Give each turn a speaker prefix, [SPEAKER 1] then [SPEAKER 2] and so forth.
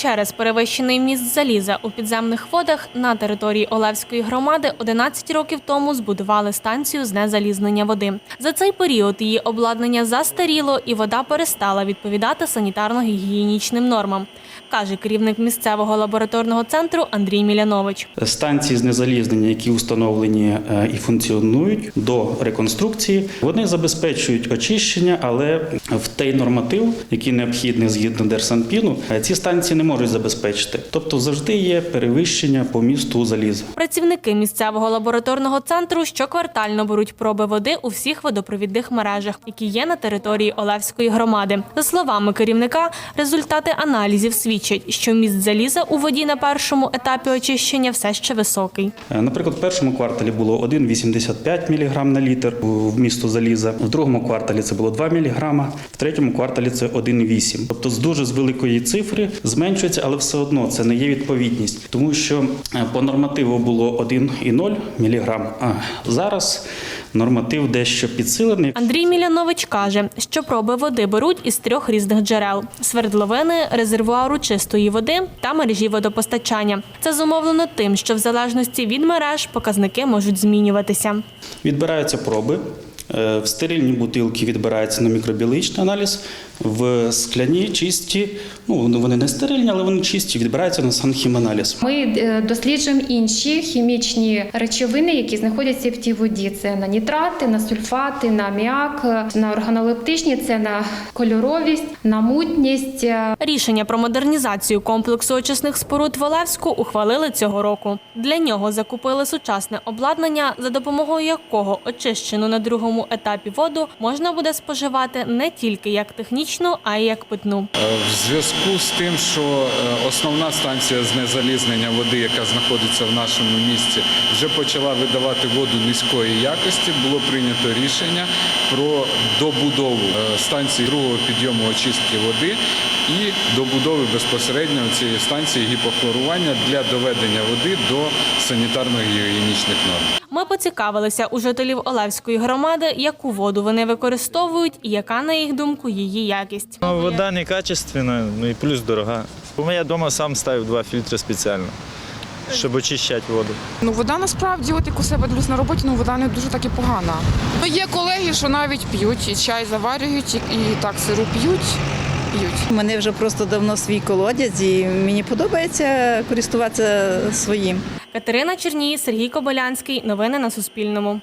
[SPEAKER 1] Через перевищений міст заліза у підземних водах на території Олевської громади 11 років тому збудували станцію знезалізнення води. За цей період її обладнання застаріло і вода перестала відповідати санітарно-гігієнічним нормам, каже керівник місцевого лабораторного центру Андрій Мілянович.
[SPEAKER 2] Станції знезалізнення, які установлені е, і функціонують до реконструкції, вони забезпечують очищення, але в той норматив, який необхідний згідно Держсанпіну, е, ці станції не можуть забезпечити. Тобто завжди є перевищення по місту заліза.
[SPEAKER 1] Працівники місцевого лабораторного центру щоквартально беруть проби води у всіх водопровідних мережах, які є на території Олевської громади. За словами керівника, результати аналізів свідчать, що міст заліза у воді на першому етапі очищення все ще високий.
[SPEAKER 2] Е, Наприклад, в першому кварталі було 1,85 мг на літр в місту заліза, в другому кварталі це було 2 мг, в третьому кварталі це 1,8. Тобто з дуже з великої цифри зменшується, але все одно це не є відповідність, тому що е, по нормативу було 1,0 мг, а зараз норматив дещо підсилений.
[SPEAKER 1] Андрій Мілянович каже, що проби води беруть із трьох різних джерел: свердловини, резервуару чистої води та мережі водопостачання. Це зумовлено тим, що в залежності від мереж показники можуть змінюватися.
[SPEAKER 2] Відбираються проби. е, В стерильні бутилки відбирається на мікробіологічний аналіз, в скляні чисті, ну вони не стерильні, але вони чисті, відбираються на санхіманаліз.
[SPEAKER 3] Ми е, досліджуємо інші хімічні речовини, які знаходяться в тій воді. Це на нітрати, на сульфати, на аміак, на органолептичні, це на кольоровість, на мутність.
[SPEAKER 1] Рішення про модернізацію комплексу очисних споруд в Олевську ухвалили цього року. Для нього закупили сучасне обладнання, за допомогою якого очищену на другому етапі воду можна буде споживати не тільки як технічну, а й як питну.
[SPEAKER 4] Е, В зв'язку з тим, що е, основна станція з незалізнення води, яка знаходиться в нашому місті, вже почала видавати воду низької якості, було прийнято рішення про добудову е, станції другого підйому очистки води і добудови безпосередньо цієї станції гіпохлорування для доведення води до санітарно-гігієнічних норм.
[SPEAKER 1] Ми поцікавилися у жителів Олевської громади, яку воду вони використовують і яка, на їх думку, її якість.
[SPEAKER 5] Ну, вода некачественна, ну і плюс дорога. Бо я вдома сам ставив два фільтри спеціально, щоб очищати воду.
[SPEAKER 6] Ну, вода насправді, от як у себе дивлюсь на роботі, ну вода не дуже так і погана. Ну, є колеги, що навіть п'ють, і чай заварюють, і, і так сиру п'ють, п'ють.
[SPEAKER 7] У мене вже просто давно свій колодязь, і мені подобається користуватися своїм.
[SPEAKER 1] Катерина Черній, Сергій Кобилянський. Новини на Суспільному.